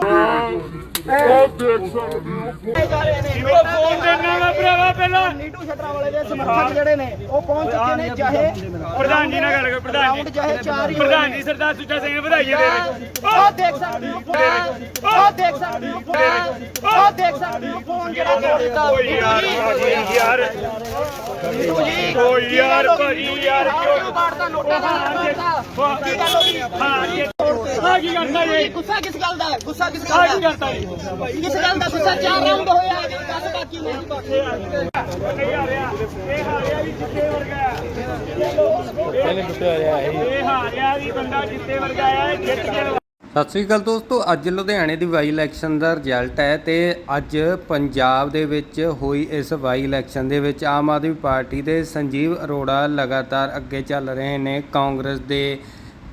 ਉਹ ਫੋਨ ਦੇਣਾ ਮੈਂ ਭਰਾਵਾ ਪਹਿਲਾਂ ਨੀਟੂ ਛਤਰਾ ਵਾਲੇ ਦੇ ਸਮਰਥਕ ਜਿਹੜੇ ਨੇ ਉਹ ਪਹੁੰਚ ਚੁੱਕੇ ਨੇ ਚਾਹੇ ਪ੍ਰਧਾਨ ਜੀ ਨਾਲ ਗੱਲ ਕਰੋ ਪ੍ਰਧਾਨ ਜੀ ਚਾਹੇ ਚਾਰ ਹੀ ਪ੍ਰਧਾਨ। ਜੀ ਸਰਦਾਰ ਸੁੱਚਾ ਸਿੰਘ ਨੇ ਵਧਾਈਆਂ ਦੇ ਉਹ ਦੇਖ ਸਕਦੇ ਹੋ ਉਹ ਦੇਖ ਸਕਦੇ ਹੋ ਉਹ ਦੇਖ ਸਕਦੇ ਹੋ ਫੋਨ ਜਿਹੜਾ ਤੋੜ ਦਿੱਤਾ ਓ ਯਾਰ ਭਾਜੀ ਯਾਰ ਓ ਯਾਰ ਭਾਜੀ ਯਾਰ ਕਿਉਂ ਬਾੜਦਾ ਨੋਟਾਂ ਦਾ ਮਾਰਦਾ ਹੋ ਹਾਂ ਜੀ ਆ ਕੀ ਕਰਦਾ ਜੀ ਗੁੱਸਾ ਕਿਸ ਗੱਲ ਦਾ ਹੈ? ਗੁੱਸਾ ਕਿਸ ਆ ਗੱਲ ਕੀ ਦਾ ਕਰਦਾ? ਕਿਸ ਗੱਲ ਦਾ ਗੁੱਸਾ ਚਾਰ ਰਾਉਂਡ ਹੋਇਆ ਦਸ ਬਾਕੀ ਨੇ ਨਹੀਂ ਆ ਰਿਹਾ ਇਹ ਹਾਰਿਆ ਵੀ ਜਿੱਤੇ ਵਰਗਾ ਰਿਹਾ ਇਹ ਹਾਰਿਆ ਵੀ ਬੰਦਾ ਜਿੱਤੇ ਵਰਗਾ ਆ ਜਿੱਤ ਕੇ ਸਤਿ ਸ੍ਰੀ ਅਕਾਲ ਦੋਸਤੋ ਅੱਜ ਲੁਧਿਆਣੇ ਦੀ ਵਾਈ ਇਲੈਕਸ਼ਨ ਦਾ ਰਿਜ਼ਲਟ ਹੈ ਤੇ ਅੱਜ ਪੰਜਾਬ ਦੇ ਵਿੱਚ ਹੋਈ ਇਸ ਵਾਈ ਇਲੈਕਸ਼ਨ ਦੇ ਵਿੱਚ ਆਮ ਆਦਮੀ ਪਾਰਟੀ ਦੇ ਸੰਜੀਵ ਅਰੋੜਾ ਲਗਾਤਾਰ ਅੱਗੇ ਚੱਲ ਰਹੇ ਨੇ ਕਾਂਗਰਸ ਦੇ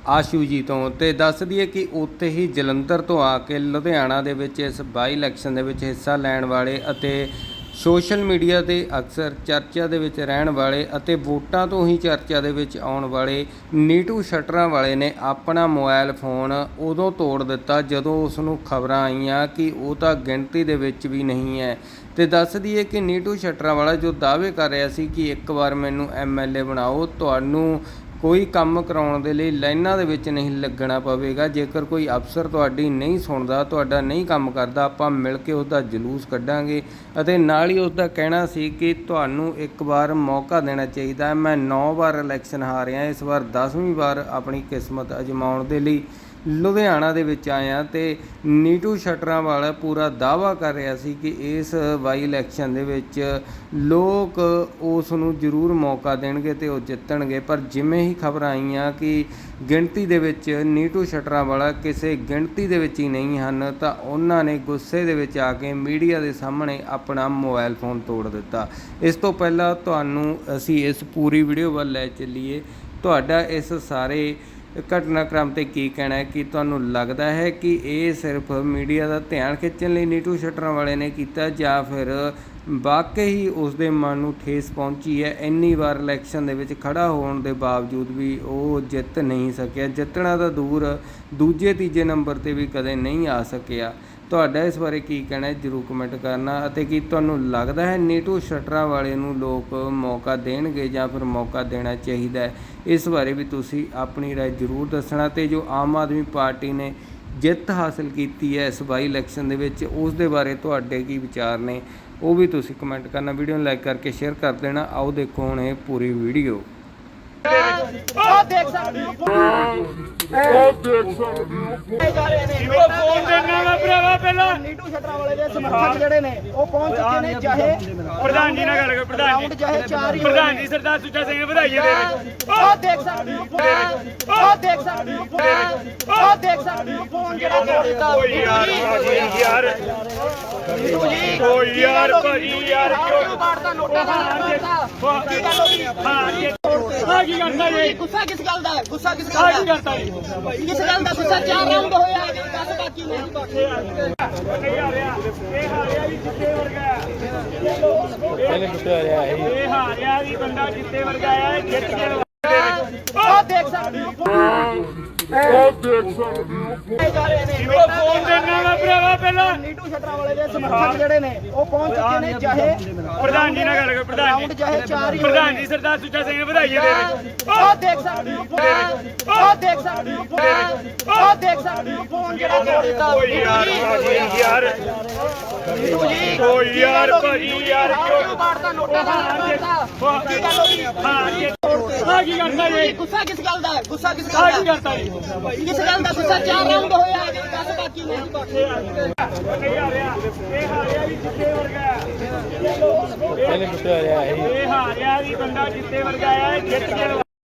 ਆਸ਼ੂ ਜੀ ਤੋਂ ਤੇ ਦੱਸ ਦਈਏ ਕਿ ਉੱਥੇ ਹੀ ਜਲੰਧਰ ਤੋਂ ਆ ਕੇ ਲੁਧਿਆਣਾ ਦੇ ਵਿੱਚ ਇਸ ਬਾਈ ਇਲੈਕਸ਼ਨ ਦੇ ਵਿੱਚ ਹਿੱਸਾ ਲੈਣ ਵਾਲੇ ਅਤੇ ਸੋਸ਼ਲ ਮੀਡੀਆ ਤੇ ਅਕਸਰ ਚਰਚਾ ਦੇ ਵਿੱਚ ਰਹਿਣ ਵਾਲੇ ਅਤੇ ਵੋਟਾਂ ਤੋਂ ਹੀ ਚਰਚਾ ਦੇ ਵਿੱਚ ਆਉਣ ਵਾਲੇ ਨੀਟੂ ਸ਼ਟਰਾਂ ਵਾਲੇ ਨੇ ਆਪਣਾ ਮੋਬਾਈਲ ਫੋਨ ਉਦੋਂ ਤੋੜ ਦਿੱਤਾ ਜਦੋਂ ਉਸ ਨੂੰ ਖਬਰਾਂ ਆਈਆਂ ਕਿ ਉਹ ਤਾਂ ਗਿਣਤੀ ਦੇ ਵਿੱਚ ਵੀ ਨਹੀਂ ਹੈ। ਤੇ ਦੱਸ ਦਈਏ ਕਿ ਨੀਟੂ ਸ਼ਟਰਾਂ ਵਾਲਾ ਜੋ ਦਾਅਵੇ ਕਰ ਰਿਹਾ ਸੀ ਕਿ ਇੱਕ ਵਾਰ ਮੈਨੂੰ ਐਮਐਲਏ ਬਣਾਓ, ਤੁਹਾਨੂੰ ਕੋਈ ਕੰਮ ਕਰਾਉਣ ਦੇ ਲਈ ਲਾਈਨਾਂ ਦੇ ਵਿੱਚ ਨਹੀਂ ਲੱਗਣਾ ਪਵੇਗਾ। ਜੇਕਰ ਕੋਈ ਅਫਸਰ ਤੁਹਾਡੀ ਨਹੀਂ ਸੁਣਦਾ, ਤੁਹਾਡਾ ਨਹੀਂ ਕੰਮ ਕਰਦਾ, ਆਪਾਂ ਮਿਲ ਕੇ ਉਸ ਜਲੂਸ ਕੱਢਾਂਗੇ। ਅਤੇ ਨਾਲ ਹੀ ਉਸਦਾ ਕਹਿਣਾ ਸੀ ਕਿ ਤੁਹਾਨੂੰ ਇੱਕ ਵਾਰ ਮੌਕਾ ਦੇਣਾ ਚਾਹੀਦਾ ਮੈਂ 9 ਵਾਰ ਇਲੈਕਸ਼ਨ ਹਾਰਿਆ, ਇਸ ਵਾਰ 10ਵੀਂ ਵਾਰ ਆਪਣੀ ਕਿਸਮਤ ਅਜਮਾਉਣ ਦੇ ਲਈ। ਲੁਧਿਆਣਾ ਦੇ ਵਿੱਚ ਆਇਆ ਤੇ ਨੀਟੂ ਸ਼ਟਰਾਂ ਵਾਲਾ ਪੂਰਾ ਦਾਵਾ ਕਰ ਰਿਹਾ ਸੀ ਕਿ ਇਸ ਬਾਈ ਇਲੈਕਸ਼ਨ ਦੇ ਵਿੱਚ ਲੋਕ ਉਸ ਨੂੰ ਜ਼ਰੂਰ ਮੌਕਾ ਦੇਣਗੇ ਤੇ ਉਹ ਜਿੱਤਣਗੇ। ਪਰ ਜਿਵੇਂ ਹੀ ਖਬਰਾਂ ਆਈਆਂ ਕਿ ਗਿਣਤੀ ਦੇ ਵਿੱਚ ਨੀਟੂ ਸ਼ਟਰਾਂ ਵਾਲਾ ਕਿਸੇ ਗਿਣਤੀ ਦੇ ਵਿੱਚ ਹੀ ਨਹੀਂ ਹਨ, ਤਾਂ ਉਹਨਾਂ ਨੇ ਗੁੱਸੇ ਦੇ ਵਿੱਚ ਆ ਕੇ ਮੀਡੀਆ ਦੇ ਸਾਹਮਣੇ ਆਪਣਾ ਮੋਬਾਈਲ ਫੋਨ ਤੋੜ ਦਿੱਤਾ। ਇਸ ਤੋਂ ਪਹਿਲਾਂ ਤੁਹਾਨੂੰ ਅਸੀਂ ਇਸ ਪੂਰੀ ਵੀਡੀਓ ਵੱਲ ਲੈ ਚੱਲੀਏ। ਤੁਹਾਡਾ ਇਸ ਸਾਰੇ ਘਟਨਾਕ੍ਰਮ ਤੇ ਕੀ ਕਹਿਣਾ ਹੈ? ਕਿ ਤੁਹਾਨੂੰ ਲੱਗਦਾ ਹੈ ਕਿ ਇਹ ਸਿਰਫ ਮੀਡੀਆ ਦਾ ਧਿਆਨ ਖਿੱਚਣ ਲਈ ਨੀਟੂ ਸ਼ਟਰਾਂ ਵਾਲੇ ਨੇ ਕੀਤਾ ਜਾਂ ਫਿਰ ਵਾਕਈ ਹੀ ਉਸ ਦੇ ਮਨ ਨੂੰ ਠੇਸ ਪਹੁੰਚੀ ਹੈ? ਇੰਨੀ ਵਾਰ ਇਲੈਕਸ਼ਨ ਦੇ ਵਿੱਚ ਖੜਾ ਹੋਣ ਦੇ ਬਾਵਜੂਦ ਵੀ ਉਹ ਜਿੱਤ ਨਹੀਂ ਸਕਿਆ। ਜਿੱਤਣਾ ਤਾਂ ਦੂਰ, ਦੂਜੇ ਤੀਜੇ ਨੰਬਰ ਤੇ ਵੀ ਕਦੇ ਨਹੀਂ ਆ ਸਕਿਆ। ਤੁਹਾਡਾ ਇਸ ਬਾਰੇ ਕੀ ਕਹਿਣਾ ਹੈ ਜਰੂਰ ਕਮੈਂਟ ਕਰਨਾ ਅਤੇ ਕੀ ਤੁਹਾਨੂੰ ਲੱਗਦਾ ਹੈ ਨੀਟੂ ਸ਼ਟਰਾਂ ਵਾਲੇ ਨੂੰ ਲੋਕ ਮੌਕਾ ਦੇਣਗੇ ਜਾਂ ਫਿਰ ਮੌਕਾ ਦੇਣਾ ਚਾਹੀਦਾ ਹੈ ਇਸ ਬਾਰੇ ਵੀ ਤੁਸੀਂ ਆਪਣੀ رائے ਜਰੂਰ ਦੱਸਣਾ ਤੇ ਜੋ ਆਮ ਆਦਮੀ ਪਾਰਟੀ ਨੇ ਜਿੱਤ ਹਾਸਲ ਕੀਤੀ ਹੈ ਇਸ ਬਾਈ ਇਲੈਕਸ਼ਨ ਦੇ ਵਿੱਚ ਉਸ ਦੇ ਬਾਰੇ ਤੁਹਾਡੇ ਕੀ ਵਿਚਾਰ ਨੇ ਉਹ ਵੀ ਤੁਸੀਂ ਕਮੈਂਟ ਕਰਨਾ ਵੀਡੀਓ ਨੂੰ ਲਾਈਕ ਕਰਕੇ ਸ਼ੇਅਰ ਕਰ ਦੇਣਾ ਆਓ ਦੇਖੋ ਹੁਣ ਇਹ ਪੂਰੀ ਵੀਡੀਓ ਉਹ ਦੇਖ ਸਕਦੇ ਹੋ ਉਹ ਫੋਨ ਦੇਣਾ ਮੈਂ ਭਰਾਵਾ ਪਹਿਲਾਂ ਨੀਟੂ ਛਤਰਾ ਵਾਲੇ ਦੇ ਸਮਰਥਕ ਜਿਹੜੇ ਨੇ ਉਹ ਪਹੁੰਚ ਚੁੱਕੇ ਨੇ ਚਾਹੇ ਪ੍ਰਧਾਨ ਜੀ ਨਾਲ ਗੱਲ ਕਰੋ ਪ੍ਰਧਾਨ ਜੀ ਚਾਹੇ ਚਾਰ ਹੀ ਪ੍ਰਧਾਨ। ਜੀ ਸਰਦਾਰ ਸੁੱਚਾ ਸਿੰਘ ਨੇ ਵਧਾਈਆਂ ਦੇ ਉਹ ਦੇਖ ਸਕਦੇ ਹੋ ਉਹ ਦੇਖ ਸਕਦੇ ਹੋ ਉਹ ਦੇਖ ਸਕਦੇ ਹੋ ਫੋਨ ਜਿਹੜਾ ਤੋੜ ਦਿੱਤਾ ਯਾਰ ਯਾਰ ਓ ਯਾਰ ਭਾਜੀ ਯਾਰ ਕਿਉਂ ਬਾੜਦਾ ਨੋਟਾਂ ਦਾ ਕੀ ਗੱਲ ਹੋ ਗਈ ਹਾਂ ਜੀ ਆ ਕੀ ਕਰਦਾ ਜੀ? ਗੁੱਸਾ ਕਿਸ ਗੱਲ ਦਾ? ਹੈ? ਗੁੱਸਾ ਕਿਸ ਆ ਗੱਲ ਕੀ ਦਾ ਕਰਦਾ ਜੀ? ਕਿਸ ਗੱਲ ਦਾ ਗੁੱਸਾ? ਚਾਰ ਰਾਉਂਡ ਹੋਇਆ ਦਸ ਬਾਕੀ ਨੇ। ਨਹੀਂ ਆ ਰਿਹਾ ਇਹ ਹਾਰਿਆ ਵੀ ਜਿੱਤੇ ਵਰਗਾ ਰਿਹਾ ਇਹ ਹਾਰਿਆ ਵੀ ਬੰਦਾ ਜਿੱਤੇ ਵਰਗਾ ਆ ਜਿੱਤ ਕੇ ਉਹ ਦੇਖ ਸਕਦੇ ਹੋ। ਫੋਨ ਉਹ ਫੋਨ ਦੇਣਾ ਮੈਂ ਭਰਾਵਾ ਪਹਿਲਾਂ ਨੀਟੂ ਛਤਰਾ ਵਾਲੇ ਦੇ ਸਮਰਥਕ ਜਿਹੜੇ ਨੇ ਉਹ ਪਹੁੰਚ ਚੁੱਕੇ ਨੇ ਚਾਹੇ ਪ੍ਰਧਾਨ ਜੀ ਨਾਲ ਗੱਲ ਕਰੋ ਪ੍ਰਧਾਨ ਜੀ ਚਾਹੇ ਚਾਰ ਹੀ ਪ੍ਰਧਾਨ। ਜੀ ਸਰਦਾਰ ਸੁੱਚਾ ਸਿੰਘ ਨੇ ਵਧਾਈਆਂ ਦੇ ਰਹੇ ਉਹ ਦੇਖ ਸਕਦੇ ਹੋ ਉਹ ਦੇਖ ਸਕਦੇ ਹੋ ਉਹ ਦੇਖ ਸਕਦੇ ਹੋ ਫੋਨ ਜਿਹੜਾ ਤੋੜ ਦਿੱਤਾ ਯਾਰ ਯਾਰ ਨੀਟੂ ਜੀ ਓ ਯਾਰ ਭਾਜੀ ਯਾਰ ਕਿਉਂ ਬਾੜਦਾ ਨੋਟਾਂ ਦਾ ਮਾਰਦਾ ਕੀ ਗੱਲ ਹੋ ਗਈ ਹਾਂ ਜੀ ਆ ਕੀ ਕਰਦਾ ਜੀ ਗੁੱਸਾ ਕਿਸ ਗੱਲ ਦਾ? ਗੁੱਸਾ ਕਿਸ ਗੱਲ ਕੀ ਦਾ? ਕਰਦਾ ਜੀ? ਕਿਸ ਗੱਲ ਦਾ ਗੁੱਸਾ? ਚਾਰ ਰਾਉਂਡ ਹੋਇਆ ਦਸ ਬਾਕੀ ਨੇ ਨਹੀਂ ਆ ਰਿਹਾ ਇਹ ਹਾਰਿਆ ਵੀ ਜਿੱਤੇ ਵਰਗਾ ਰਿਹਾ ਇਹ ਹਾਰਿਆ ਵੀ ਬੰਦਾ ਜਿੱਤੇ ਵਰਗਾ ਆ ਜਿੱਤ ਕੇ